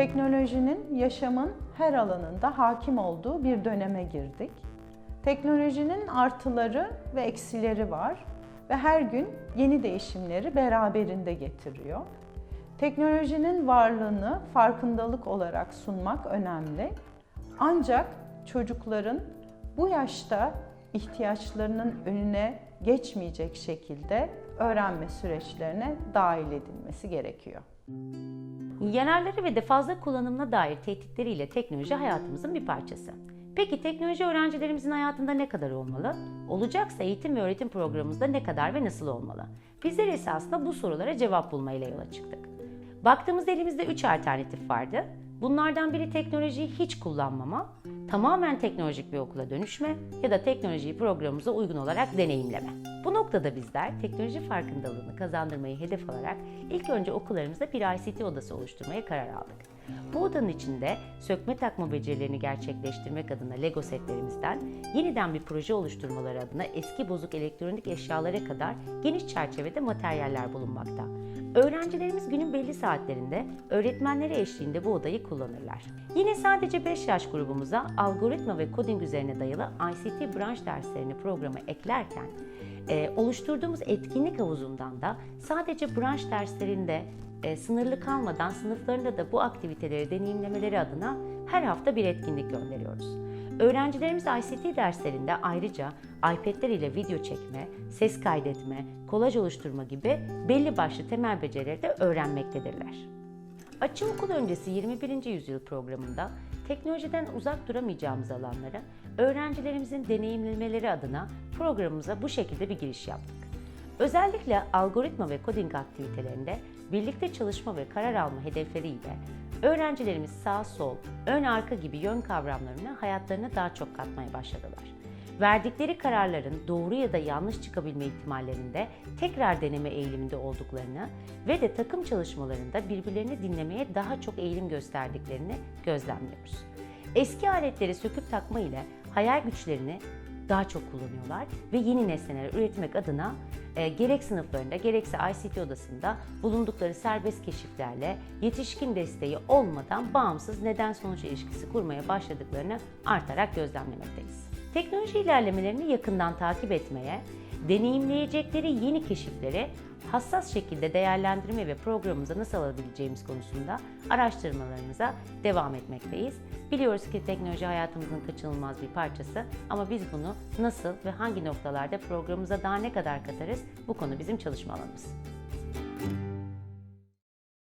teknolojinin yaşamın her alanında hakim olduğu bir döneme girdik. Teknolojinin artıları ve eksileri var ve her gün yeni değişimleri beraberinde getiriyor. Teknolojinin varlığını farkındalık olarak sunmak önemli. Ancak çocukların bu yaşta ihtiyaçlarının önüne geçmeyecek şekilde öğrenme süreçlerine dahil edilmesi gerekiyor. Yararları ve de fazla kullanımına dair tehditleriyle teknoloji hayatımızın bir parçası. Peki teknoloji öğrencilerimizin hayatında ne kadar olmalı? Olacaksa eğitim ve öğretim programımızda ne kadar ve nasıl olmalı? Bizler esasında bu sorulara cevap bulmayla yola çıktık. Baktığımızda elimizde 3 alternatif vardı. Bunlardan biri teknolojiyi hiç kullanmama, tamamen teknolojik bir okula dönüşme ya da teknolojiyi programımıza uygun olarak deneyimleme. Bu noktada bizler teknoloji farkındalığını kazandırmayı hedef alarak ilk önce okullarımızda bir ICT odası oluşturmaya karar aldık. Bu odanın içinde sökme takma becerilerini gerçekleştirmek adına Lego setlerimizden yeniden bir proje oluşturmaları adına eski bozuk elektronik eşyalara kadar geniş çerçevede materyaller bulunmakta. Öğrencilerimiz günün belli saatlerinde öğretmenleri eşliğinde bu odayı kullanırlar. Yine sadece 5 yaş grubumuza algoritma ve koding üzerine dayalı ICT branş derslerini programa eklerken e, oluşturduğumuz etkinlik havuzundan da sadece branş derslerinde e, sınırlı kalmadan sınıflarında da bu aktiviteleri deneyimlemeleri adına her hafta bir etkinlik gönderiyoruz. Öğrencilerimiz ICT derslerinde ayrıca iPad'ler ile video çekme, ses kaydetme, kolaj oluşturma gibi belli başlı temel becerileri de öğrenmektedirler. Açı okul öncesi 21. yüzyıl programında teknolojiden uzak duramayacağımız alanlara öğrencilerimizin deneyimlemeleri adına programımıza bu şekilde bir giriş yaptık. Özellikle algoritma ve koding aktivitelerinde birlikte çalışma ve karar alma hedefleriyle öğrencilerimiz sağ sol, ön arka gibi yön kavramlarını hayatlarına daha çok katmaya başladılar. Verdikleri kararların doğru ya da yanlış çıkabilme ihtimallerinde tekrar deneme eğiliminde olduklarını ve de takım çalışmalarında birbirlerini dinlemeye daha çok eğilim gösterdiklerini gözlemliyoruz. Eski aletleri söküp takma ile hayal güçlerini daha çok kullanıyorlar ve yeni nesneler üretmek adına e, gerek sınıflarında gerekse ICT odasında bulundukları serbest keşiflerle yetişkin desteği olmadan bağımsız neden sonuç ilişkisi kurmaya başladıklarını artarak gözlemlemekteyiz. Teknoloji ilerlemelerini yakından takip etmeye, deneyimleyecekleri yeni keşifleri hassas şekilde değerlendirme ve programımıza nasıl alabileceğimiz konusunda araştırmalarımıza devam etmekteyiz. Biliyoruz ki teknoloji hayatımızın kaçınılmaz bir parçası ama biz bunu nasıl ve hangi noktalarda programımıza daha ne kadar katarız bu konu bizim çalışma alanımız.